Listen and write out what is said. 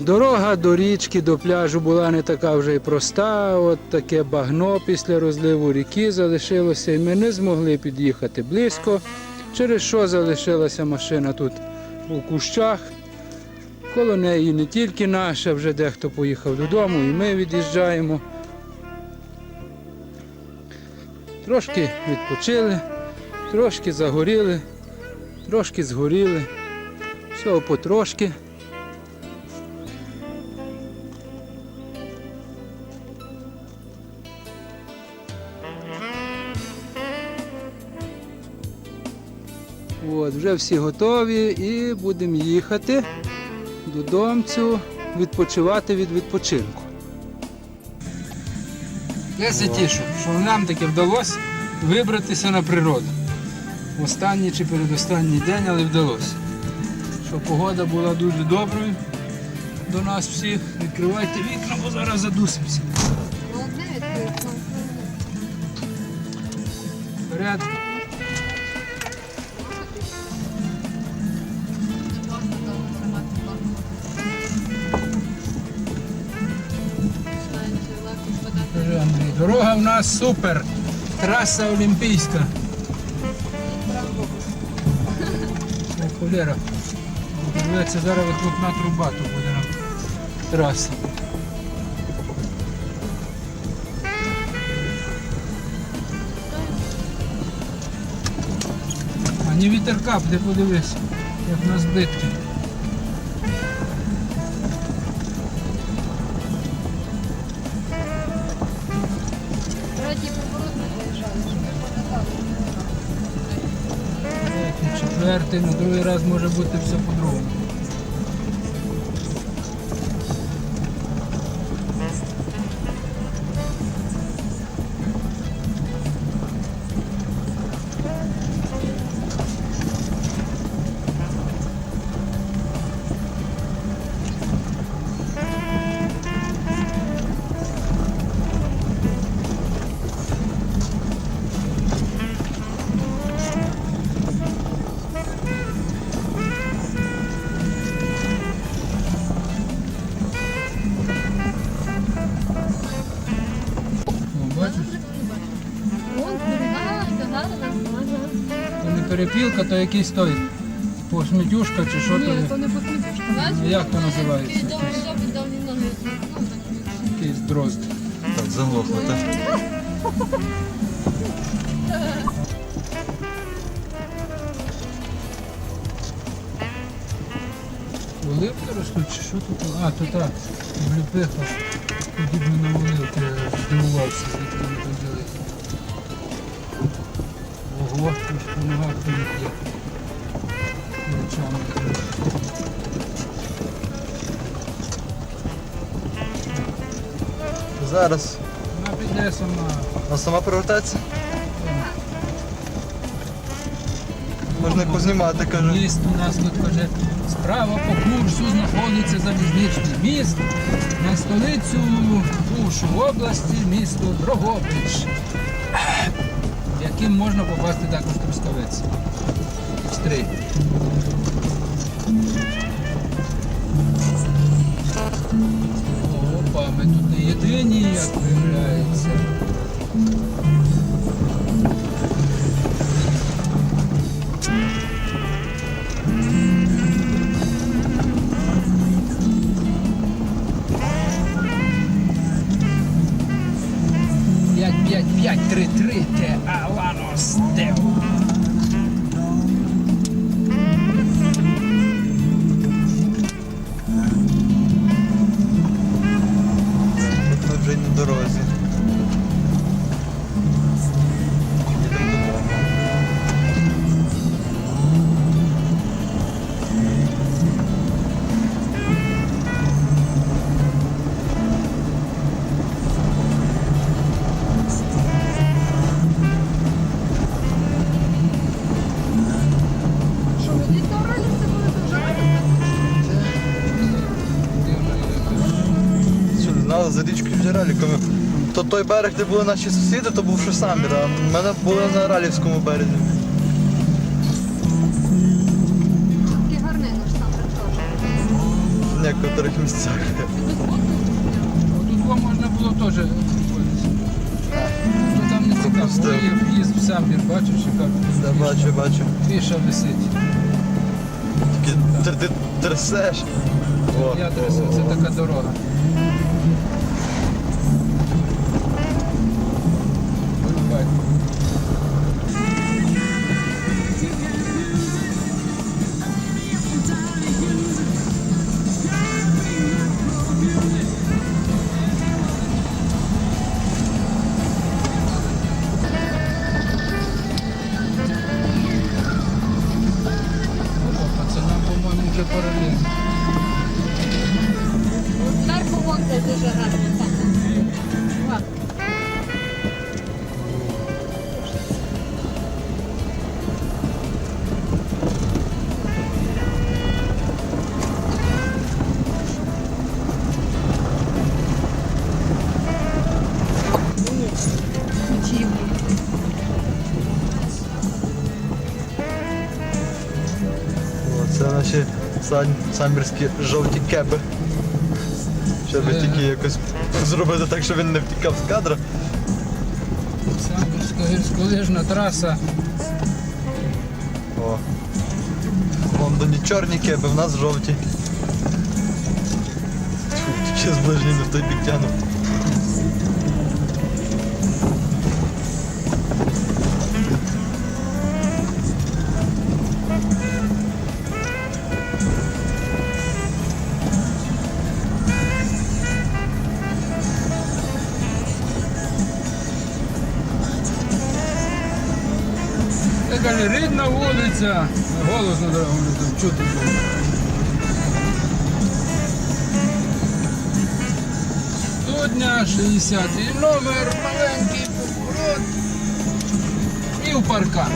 Дорога до річки, до пляжу була не така вже й проста. От таке багно після розливу ріки залишилося, і ми не змогли під'їхати близько, через що залишилася машина тут у кущах. Коло неї не тільки наша, вже дехто поїхав додому, і ми від'їжджаємо. Трошки відпочили, трошки загоріли, трошки згоріли. Всього потрошки. От, вже всі готові і будемо їхати додомцю відпочивати від відпочинку. Я се тішу, що нам таки вдалося вибратися на природу. В останній чи передостанній день, але вдалося. Що погода була дуже доброю до нас всіх. Відкривайте вікна, бо зараз задусимося. Одне Дорога нас супер. Траса Олімпійська. Холера. Дивиться, зараз вихлопна труба тут буде нам траса. А не вітерка, ти подивись, як на збитки. Четвертий, на другий раз може бути все по-другому. Перепілка, то якийсь той посмітюшка чи що то. Ні, то не? Ну, як то називається? Якийсь дрозд. Так, заглохло, так? Оливки ростуть чи що тут? А, то так, обліпиха. Подібно на оливки здивувався, звідки вони по є. Речами. Зараз. Вона піде сама. Вона сама повертається? Можна познімати, каже. Міст у нас тут каже, справа по курсу знаходиться залізничний міст на столицю Бушу області, місто Дрогобич, яким можна попасти також Трускавець. Стрий. Опа, ми тут не єдині, як 5-5-5-3-3 Те Аланос Део. За річкою вже раліком. То той берег, де були наші сусіди, то був Шосамір, а в мене були на Ралівському березі. Такий гарний наш там теж. в некоторих місцях. Тут можна було теж виходити. Ну там не цікаво, Пропустив. є в'їзд в самбір, бачиш, яка Я бачу, бачу. фіша висить. Тільки ти, трясеш. Я трясу, це така дорога. Пацанам, по-моєму, вже паралельно. Це наші сам- самбірські жовті кепи. Щоб Е. тільки якось зробити так, щоб він не втікав з кадра. Самбірська гірськолижна траса. О. В Лондоні чорні кепи, в нас жовті. Тьфу, Ще з ближній не в той бік тягнув. Вулиця. Голосно говорю, там чути. Студня, 60 номер, маленький поворот. І в паркан.